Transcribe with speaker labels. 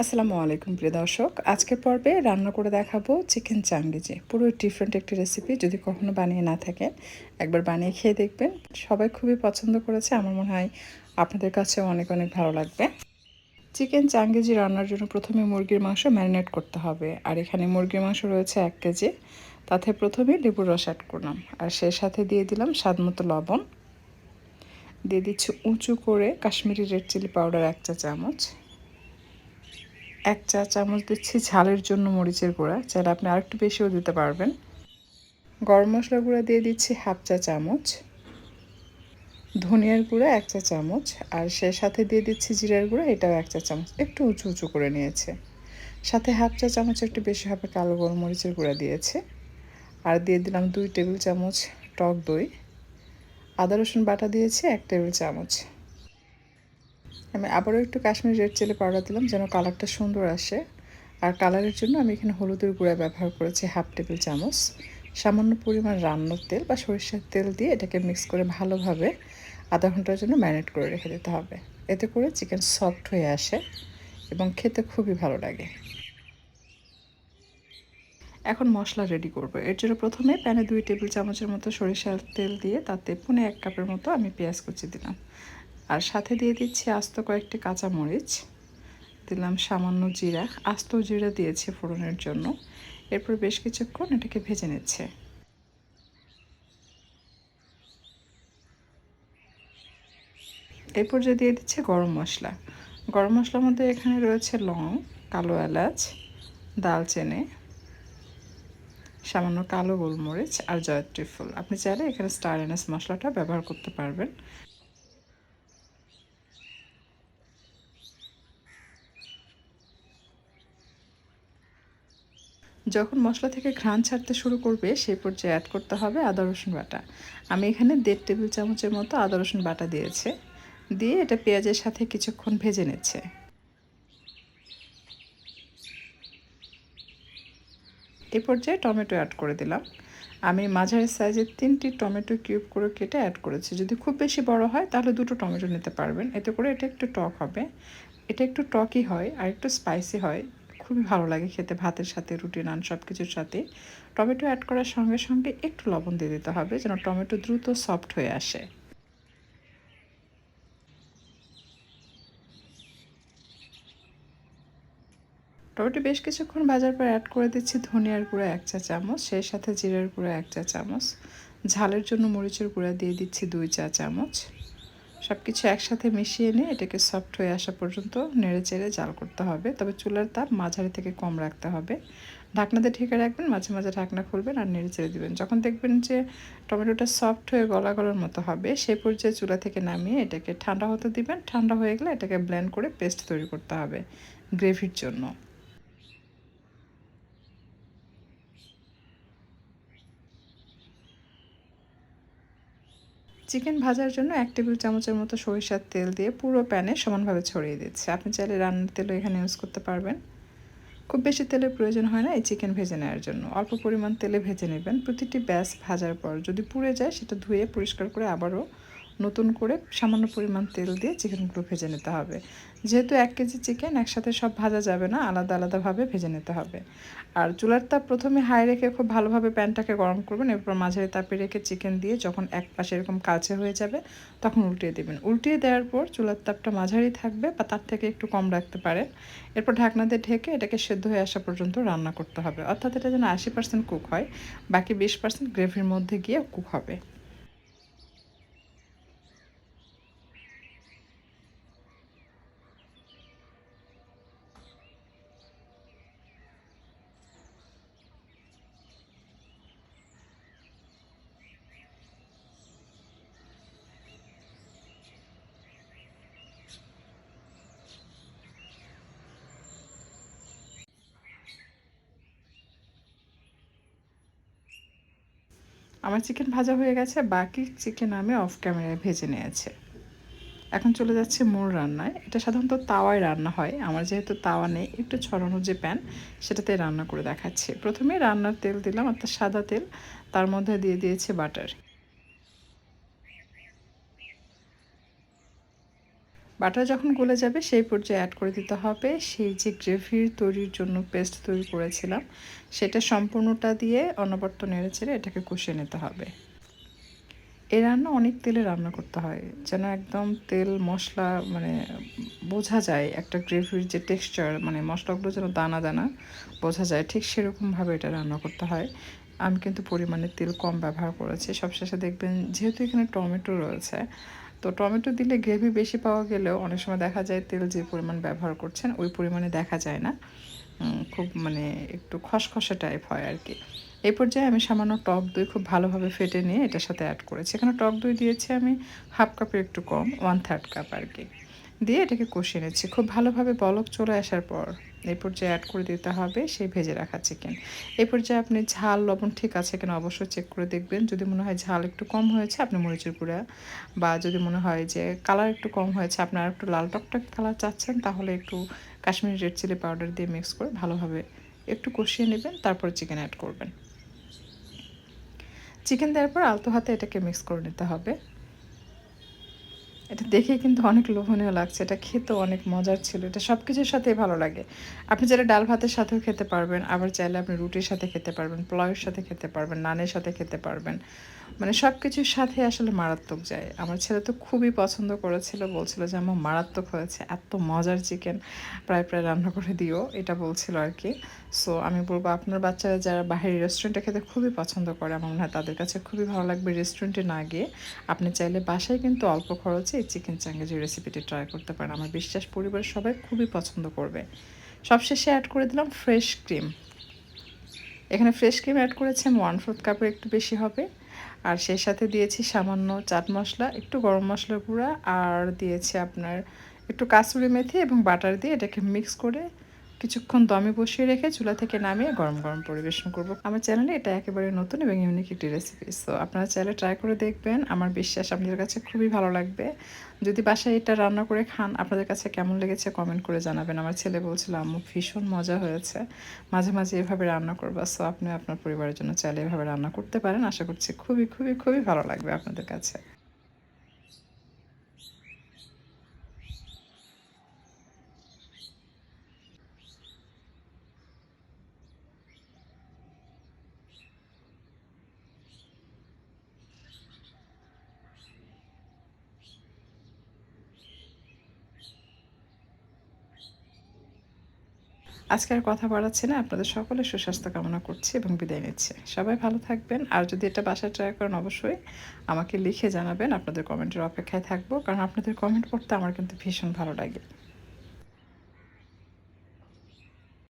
Speaker 1: আসসালামু আলাইকুম, প্রিয় দর্শক। আজকের পর্বে রান্না করে দেখাবো চিকেন চাঙ্গিজি পুরো ডিফারেন্ট একটি রেসিপি যদি কখনো বানিয়ে না থাকেন, একবার বানিয়ে খেয়ে দেখবেন। সবাই খুবই পছন্দ করেছে, আমার মনে হয় আপনাদের কাছেও অনেক অনেক ভালো লাগবে। চিকেন চাঙ্গিজি রান্নার জন্য প্রথমে মুরগির মাংস ম্যারিনেট করতে হবে। আর এখানে মুরগির মাংস রয়েছে এক কেজি। তাতে প্রথমে লেবুর রস অ্যাড করলাম। আর সেই সাথে দিয়ে দিলাম স্বাদ মতো লবণ। দিয়ে দিচ্ছি উঁচু করে কাশ্মীরি রেড চিলি পাউডার এক চা চামচ এক চা চামচ দিচ্ছি ঝালের জন্য মরিচের গুঁড়া, চাইলে আপনি আরেকটু বেশিও দিতে পারবেন। গরম মশলা গুঁড়া দিয়ে দিচ্ছি হাফ চা চামচ। ধনিয়ার গুঁড়া এক চা চামচ, আর সে সাথে দিয়ে দিচ্ছি জিরার গুঁড়া, এটাও এক চা চামচ। একটু উঁচু উঁচু করে নিয়েছে। সাথে হাফ চা চামচ একটু বেশি হবে কালো গোলমরিচের গুঁড়া দিয়েছে। আর দিয়ে দিলাম দুই টেবিল চামচ টক দই। আদা রসুন বাটা দিয়েছি এক টেবিল চামচ। আমি আবারও একটু কাশ্মীরি রেড চিলি পাউডার দিলাম যেন কালারটা সুন্দর আসে। আর কালারের জন্য আমি এখানে হলুদের গুঁড়া ব্যবহার করেছি হাফ টেবিল চামচ। সামান্য পরিমাণ রান্নার তেল বা সরিষার তেল দিয়ে এটাকে মিক্স করে ভালোভাবে আধা ঘণ্টার জন্য ম্যারিনেট করে রেখে দিতে হবে। এতে করে চিকেন সফট হয়ে আসে এবং খেতে খুবই ভালো লাগে। এখন মশলা রেডি করব। এর জন্য প্রথমে প্যানে দুই টেবিল চামচের মতো সরিষার তেল দিয়ে তাতে পুনে এক কাপের মতো আমি পেঁয়াজ কুচি দিলাম। আর সাথে দিয়ে দিচ্ছি আস্ত কয়েকটি কাঁচামরিচ। দিলাম সামান্য জিরা। আস্ত জিরা দিয়েছি ফোড়নের জন্য। এরপর বেশ কিছুক্ষণ এটাকে ভেজে নিচ্ছে। এরপর যে দিয়ে দিচ্ছে গরম মশলা। গরম মশলার মধ্যে এখানে রয়েছে লং, কালো এলাচ, দালচেনে, সামান্য কালো গোলমরিচ আর জয়ত্রী ফুল। আপনি চাইলে এখানে স্টার এনএস মশলাটা ব্যবহার করতে পারবেন। যখন মশলা থেকে ঘ্রাণ ছাড়তে শুরু করবে সেই পর্যায়ে অ্যাড করতে হবে আদা, রসুন বাটা। আমি এখানে দেড় টেবিল চামচের মতো আদা, রসুন বাটা দিয়েছে। দিয়ে এটা পেঁয়াজের সাথে কিছুক্ষণ ভেজে নিচ্ছে। এ পর্যায়ে টমেটো অ্যাড করে দিলাম। আমি মাঝারি সাইজের তিনটি টমেটো কিউব করে কেটে অ্যাড করেছি। যদি খুব বেশি বড় হয়, তাহলে দুটো টমেটো নিতে পারবেন। এতে করে এটা একটু টক হবে। এটা একটু টকই হয় আর একটু স্পাইসি হয়। খুবই ভালো লাগে খেতে, ভাতের সাথে, রুটি, নান সব কিছুর সাথে। টমেটো অ্যাড করার সঙ্গে সঙ্গে একটু লবণ দিয়ে দিতে হবে যেন টমেটো দ্রুত সফট হয়ে আসে। টমেটো বেশ কিছুক্ষণ ভাজার পর অ্যাড করে দিচ্ছি ধনিয়ার গুঁড়া এক চা চামচ, সেই সাথে জিরার গুঁড়া এক চা চামচ, ঝালের জন্য মরিচের গুঁড়া দিয়ে দিচ্ছি দুই চা চামচ। সব কিছু একসাথে মিশিয়ে নিয়ে এটাকে সফট হয়ে আসা পর্যন্ত নেড়ে চেড়ে জাল করতে হবে। তবে চুলার তাপ মাঝারি থেকে কম রাখতে হবে। ঢাকনাতে ঢেকে রাখবেন, মাঝে মাঝে ঢাকনা খুলবেন আর নেড়ে চেড়ে দেবেন। যখন দেখবেন যে টমেটোটা সফট হয়ে গলা গলার মতো হবে সেই পর্যায়ে চুলা থেকে নামিয়ে এটাকে ঠান্ডা হতে দিবেন। ঠান্ডা হয়ে গেলে এটাকে ব্লেন্ড করে পেস্ট তৈরি করতে হবে গ্রেভির জন্য। চিকেন ভাজার জন্য এক টেবিল চামচের মতো সরিষার তেল দিয়ে পুরো প্যানে সমানভাবে ছড়িয়ে দিচ্ছে। আপনি চাইলে রান্নার তেলও এখানে ইউজ করতে পারবেন। খুব বেশি তেলের প্রয়োজন হয় না এই চিকেন ভেজে নেওয়ার জন্য। অল্প পরিমাণ তেলে ভেজে নেবেন। প্রতিটি ব্যাস ভাজার পর যদি পুড়ে যায়, সেটা ধুয়ে পরিষ্কার করে আবারও নতুন করে সামান্য পরিমাণ তেল দিয়ে চিকেনগুলো ভেজে নিতে হবে। যেহেতু এক কেজি চিকেন একসাথে সব ভাজা যাবে না, আলাদা আলাদাভাবে ভেজে নিতে হবে। আর চুলার তাপ প্রথমে হাই রেখে খুব ভালোভাবে প্যানটাকে গরম করবেন, এরপর মাঝারি তাপে রেখে চিকেন দিয়ে যখন এক পাশে এরকম কালচে হয়ে যাবে, তখন উল্টিয়ে দেবেন। উল্টিয়ে দেওয়ার পর চুলার তাপটা মাঝারি থাকবে বা তার থেকে একটু কম রাখতে পারেন। এরপর ঢাকনা দিয়ে ঢেকে এটাকে সেদ্ধ হয়ে আসা পর্যন্ত রান্না করতে হবে। অর্থাৎ এটা যেন আশি পার্সেন্ট কুক হয়, বাকি বিশ পার্সেন্ট গ্রেভির মধ্যে গিয়ে কুক হবে। আমার চিকেন ভাজা হয়ে গেছে, বাকি চিকেন আমি অফ ক্যামেরায় ভেজে নিয়েছি। এখন চলে যাচ্ছে মূল রান্নায়। এটা সাধারণত তাওয়ায় রান্না হয়। আমার যেহেতু তাওয়া নেই, একটু ছড়ানো যে প্যান সেটাতে রান্না করে দেখাচ্ছি। প্রথমে রান্নার তেল দিলাম, অর্থাৎ সাদা তেল, তার মধ্যে দিয়ে দিয়েছে বাটার বাটার যখন গলে যাবে, সেই পর্যায়ে অ্যাড করে দিতে হবে সেই যে গ্রেভির তৈরির জন্য পেস্ট তৈরি করেছিলাম, সেটা সম্পূর্ণটা দিয়ে অনবর্ত নেড়ে চেড়ে এটাকে কষিয়ে নিতে হবে। এ রান্না অনেক তেলে রান্না করতে হয়, যেন একদম তেল মশলা মানে বোঝা যায়, একটা গ্রেভির যে টেক্সচার মানে মশলাগুলো যেন দানা দানা বোঝা যায়, ঠিক সেরকমভাবে এটা রান্না করতে হয়। আমি কিন্তু পরিমাণে তেল কম ব্যবহার করেছি, সবশেষে দেখবেন যেহেতু এখানে টমেটো রয়েছে তো টমেটো দিলে গ্রেভি বেশি পাওয়া গেলেও অনেক সময় দেখা যায় তেল যে পরিমাণ ব্যবহার করছেন, ওই পরিমাণে দেখা যায় না। খুব মানে একটু খসখসে টাইপ হয় আর কি এই পর্যায়ে আমি সামান্য টক দই খুব ভালোভাবে ফেটে নিয়ে এটার সাথে অ্যাড করেছি। এখানে টক দই দিয়েছি আমি হাফ কাপের একটু কম ওয়ান থার্ড কাপ আর কি দিয়ে এটাকে কষিয়ে নিচ্ছি। খুব ভালোভাবে বলক চলে আসার পর এই পর্যায়ে অ্যাড করে দিতে হবে সেই ভেজে রাখা চিকেন এই পর্যায়ে আপনি ঝাল, লবণ ঠিক আছে কিনা অবশ্যই চেক করে দেখবেন। যদি মনে হয় ঝাল একটু কম হয়েছে, আপনি মরিচের গুঁড়া বা যদি মনে হয় যে কালার একটু কম হয়েছে আপনার একটু লাল টকটক কালার চাচ্ছেন, তাহলে একটু কাশ্মীরি রেড চিলি পাউডার দিয়ে মিক্স করে ভালোভাবে একটু কষিয়ে নেবেন, তারপর চিকেন অ্যাড করবেন। চিকেন দেওয়ার পর আলতো হাতে এটাকে মিক্স করে নিতে হবে। এটা দেখে কিন্তু অনেক লোভনীয় লাগছে, এটা খেতেও অনেক মজার ছিল, এটা সব কিছুর সাথেই ভালো লাগে। আপনি চাইলে ডাল ভাতের সাথেও খেতে পারবেন, আবার চাইলে আপনি রুটির সাথে খেতে পারবেন, পোলাওয়ের সাথে খেতে পারবেন, নানের সাথে খেতে পারবেন। মানে সব কিছুর সাথে আসলে মারাত্মক যায়। আমার ছেলে তো খুবই পছন্দ করেছিল, বলছিল যে আমার মারাত্মক হয়েছে, এত মজার চিকেন, প্রায় প্রায় রান্না করে দিও, এটা বলছিল আর কি। সো আমি বলব, আপনার বাচ্চারা যারা বাহিরের রেস্টুরেন্টে খেতে খুবই পছন্দ করে, আমার মনে হয় তাদের কাছে খুবই ভালো লাগবে রেস্টুরেন্টে না গিয়ে। আপনি চাইলে বাসায় কিন্তু অল্প খরচে এই চিকেন চাঙ্গেজের রেসিপিটি ট্রাই করতে পারেন। আমার বিশ্বাস পরিবারের সবাই খুবই পছন্দ করবে। সবশেষে অ্যাড করে দিলাম ফ্রেশ ক্রিম এখানে ফ্রেশ ক্রিম অ্যাড করেছি, আমি ওয়ান ফোর্থ কাপের একটু বেশি হবে। আর সেই সাথে দিয়েছি সামান্য চাট মশলা, একটু গরম মশলা গুঁড়া, আর দিয়েছি আপনার একটু কাসুরি মেথি এবং বাটার দিয়ে এটাকে মিক্স করে কিছুক্ষণ দমে বসিয়ে রেখে চুলা থেকে নামিয়ে গরম গরম পরিবেশন করব। আমার চ্যানেলে এটা একেবারে নতুন এবং ইউনিক একটি রেসিপি সো আপনারা চাইলে ট্রাই করে দেখবেন। আমার বিশ্বাস আপনাদের কাছে খুবই ভালো লাগবে। যদি বাসায় এটা রান্না করে খান, আপনাদের কাছে কেমন লেগেছে কমেন্ট করে জানাবেন। আমার ছেলে বলছিল, আম্মু, ভীষণ মজা হয়েছে। মাঝে মাঝে এভাবে রান্না করব সো আপনি আপনার পরিবারের জন্য চাইলে এভাবে রান্না করতে পারেন। আশা করছি খুবই খুবই খুবই ভালো লাগবে আপনাদের কাছে। আজকে আর কথা বাড়াচ্ছি না। আপনাদের সকলে সুস্বাস্থ্য কামনা করছি এবং বিদায় নিচ্ছি। সবাই ভালো থাকবেন। আর যদি এটা বাসায় ট্রাই করেন, অবশ্যই আমাকে লিখে জানাবেন। আপনাদের কমেন্টের অপেক্ষায় থাকব। কারণ আপনাদের কমেন্ট পড়তে আমার কিন্তু ভীষণ ভালো লাগে।